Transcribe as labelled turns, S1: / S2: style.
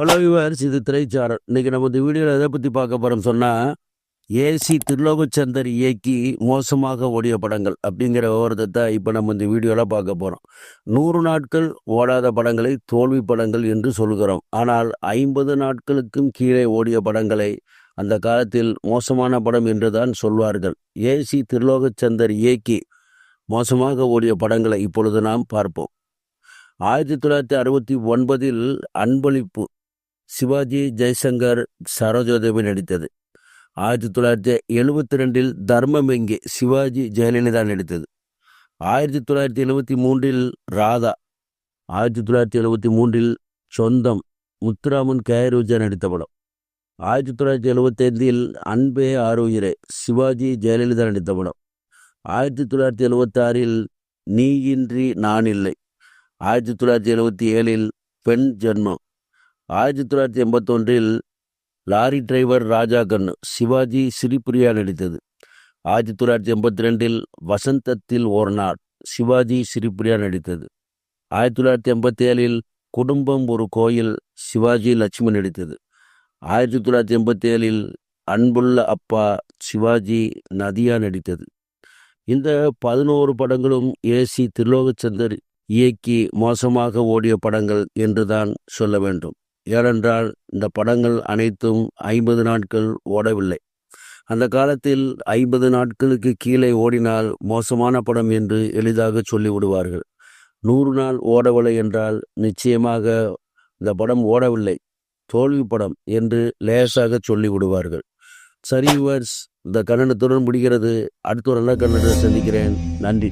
S1: Hello yours இது திரைச்சாரல். இன்றைக்கி நம்ம இந்த வீடியோவில் எதை பற்றி பார்க்க போகிறோம் சொன்னால் ஏசி திருலோகச்சந்தர் இயக்கி மோசமாக ஓடிய படங்கள் அப்படிங்கிற விவரத்தை தான் இப்போ நம்ம இந்த வீடியோவில் பார்க்க போகிறோம் நூறு நாட்கள் ஓடாத படங்களை தோல்வி படங்கள் என்று சொல்கிறோம். ஆனால் ஐம்பது நாட்களுக்கும் கீழே ஓடிய படங்களை அந்த காலத்தில் மோசமான படம் என்று தான் சொல்வார்கள் ஏசி திருலோகச்சந்தர் இயக்கி மோசமாக ஓடிய படங்களை இப்பொழுது நாம் பார்ப்போம். ஆயிரத்தி தொள்ளாயிரத்தி அறுபத்தி ஒன்பதில் அன்பளிப்பு சிவாஜி ஜெய்சங்கர் சரோஜோதேவி நடித்தது. ஆயிரத்தி தொள்ளாயிரத்தி எழுபத்தி ரெண்டில் தர்மம் எங்கே? சிவாஜி ஜெயலலிதா நடித்தது. ஆயிரத்தி தொள்ளாயிரத்தி எழுபத்தி மூன்றில் ராதா. ஆயிரத்தி தொள்ளாயிரத்தி எழுபத்தி மூன்றில் சொந்தம் முத்துராமன் கயரூஜா நடித்த படம். ஆயிரத்தி தொள்ளாயிரத்தி எழுபத்தைந்தில் அன்பே ஆரோயிரே சிவாஜி ஜெயலலிதா நடித்த படம். ஆயிரத்தி தொள்ளாயிரத்தி எழுபத்தாறில் நீ இன்றி நான் இல்லை. ஆயிரத்தி தொள்ளாயிரத்தி எழுபத்தி ஏழில் பெண் ஜென்மம். ஆயிரத்தி தொள்ளாயிரத்தி எண்பத்தொன்றில் லாரி டிரைவர் ராஜா கண்ணு சிவாஜி ஸ்ரீபிரியா நடித்தது. ஆயிரத்தி தொள்ளாயிரத்தி எண்பத்தி ரெண்டில் வசந்தத்தில் ஒரு நாள் சிவாஜி ஸ்ரீபிரியா நடித்தது. ஆயிரத்தி தொள்ளாயிரத்தி எண்பத்தி ஏழில் குடும்பம் ஒரு கோயில் சிவாஜி லட்சுமி நடித்தது. ஆயிரத்தி தொள்ளாயிரத்தி எண்பத்தி ஏழில் அன்புள்ள அப்பா சிவாஜி நதியா நடித்தது. இந்த பதினோரு படங்களும் ஏசி திருலோகச்சந்தர் இயக்கி மோசமாக ஓடிய படங்கள் என்றுதான் சொல்ல வேண்டும். ஏனென்றால் இந்த படங்கள் அனைத்தும் ஐம்பது நாட்கள் ஓடவில்லை. அந்த காலத்தில் ஐம்பது நாட்களுக்கு கீழே ஓடினால் மோசமான படம் என்று எளிதாக சொல்லிவிடுவார்கள். நூறு நாள் ஓடவில்லை என்றால் நிச்சயமாக இந்த படம் ஓடவில்லை. தோல்வி படம் என்று லேசாக சொல்லிவிடுவார்கள். சரி விவர்ஸ் இந்த கன்னடத்துடன் முடிகிறது. அடுத்த ஒரு நல்ல கன்னடத்தை சந்திக்கிறேன். நன்றி.